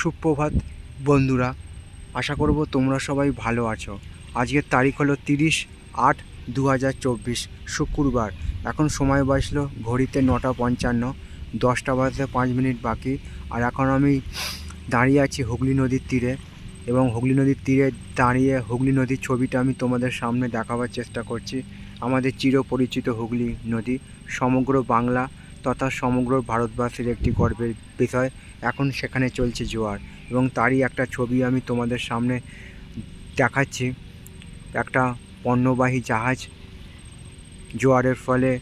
সুপ্রভাত, বন্ধুরা। আশা করব তোমরা সবাই ভালো আছো। আজকের তারিখ হলো তিরিশ আট দু শুক্রবার। এখন সময় বাজলো ঘড়িতে নটা পঞ্চান্ন, দশটা বাজতে পাঁচ মিনিট বাকি। আর এখন আমি দাঁড়িয়ে আছি হুগলি নদীর তীরে এবং হুগলি নদীর তীরে দাঁড়িয়ে হুগলি নদীর ছবিটা আমি তোমাদের সামনে দেখাবার চেষ্টা করছি। আমাদের চিরপরিচিত হুগলি নদী, সমগ্র বাংলা তথা সমগ্র ভারতবাসীর একটি গর্বের বিষয়। এখন সেখানে চলছে জোয়ার এবং তারই একটা ছবি আমি তোমাদের সামনে দেখাচ্ছি। একটা পণ্যবাহী জাহাজ জোয়ারের ফলে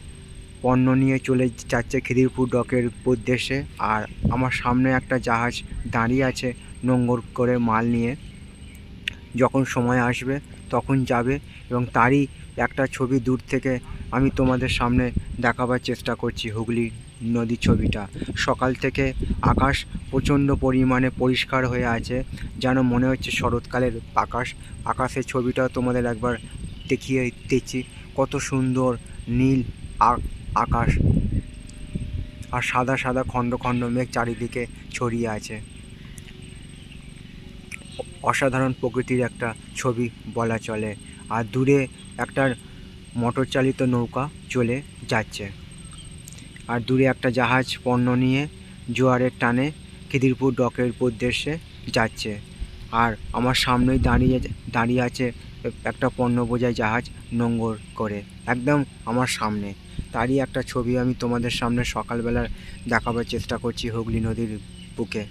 পণ্য নিয়ে চলে যাচ্ছে খিদিরপুর ডকের উদ্দেশ্যে। আর আমার সামনে একটা জাহাজ দাঁড়িয়ে আছে নোঙর করে মাল নিয়ে। যখন সময় আসবে তখন যাবে এবং তারই একটা ছবি দূর থেকে আমি তোমাদের সামনে দেখাবার চেষ্টা করছি হুগলি নদীর ছবিটা। সকাল থেকে আকাশ প্রচণ্ড পরিমাণে পরিষ্কার হয়ে আছে, যেন মনে হচ্ছে শরৎকালের আকাশ। আকাশের ছবিটাও তোমাদের একবার দেখিয়ে দিচ্ছি। কত সুন্দর নীল আকাশ। আর সাদা সাদা খণ্ড খণ্ড মেঘ চারিদিকে ছড়িয়ে আছে। অসাধারণ প্রকৃতির একটা ছবি বলা চলে। আর দূরে একটা মোটর চালিত নৌকা চলে যাচ্ছে। আর দূরে একটা জাহাজ পণ্য নিয়ে জোয়ারের টানে খিদিরপুর ডকের উদ্দেশ্যে যাচ্ছে। আর আমার সামনেই দাঁড়িয়ে দাঁড়িয়ে আছে একটা পণ্য বোঝাই জাহাজ নোঙর করে। একদম আমার সামনে। তারই একটা ছবি আমি তোমাদের সামনে সকালবেলা দেখাবার চেষ্টা করছি হুগলি নদীর বুকে।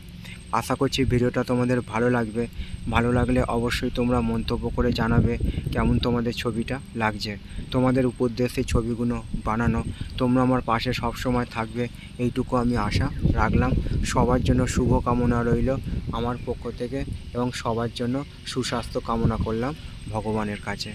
আশা করছি ভিডিওটা তোমাদের ভালো লাগবে। ভালো লাগলে অবশ্যই তোমরা মন্তব্য করে জানাবে কেমন তোমাদের ছবিটা লাগছে। তোমাদের উপদেশে ছবিগুলো বানানো। তোমরা আমার পাশে সব সময় থাকবে। এইটুকু আমি আশা রাখলাম। সবার জন্য শুভ কামনা রইল আমার পক্ষ থেকে এবং সবার জন্য সুস্বাস্থ্য কামনা করলাম ভগবানের কাছে।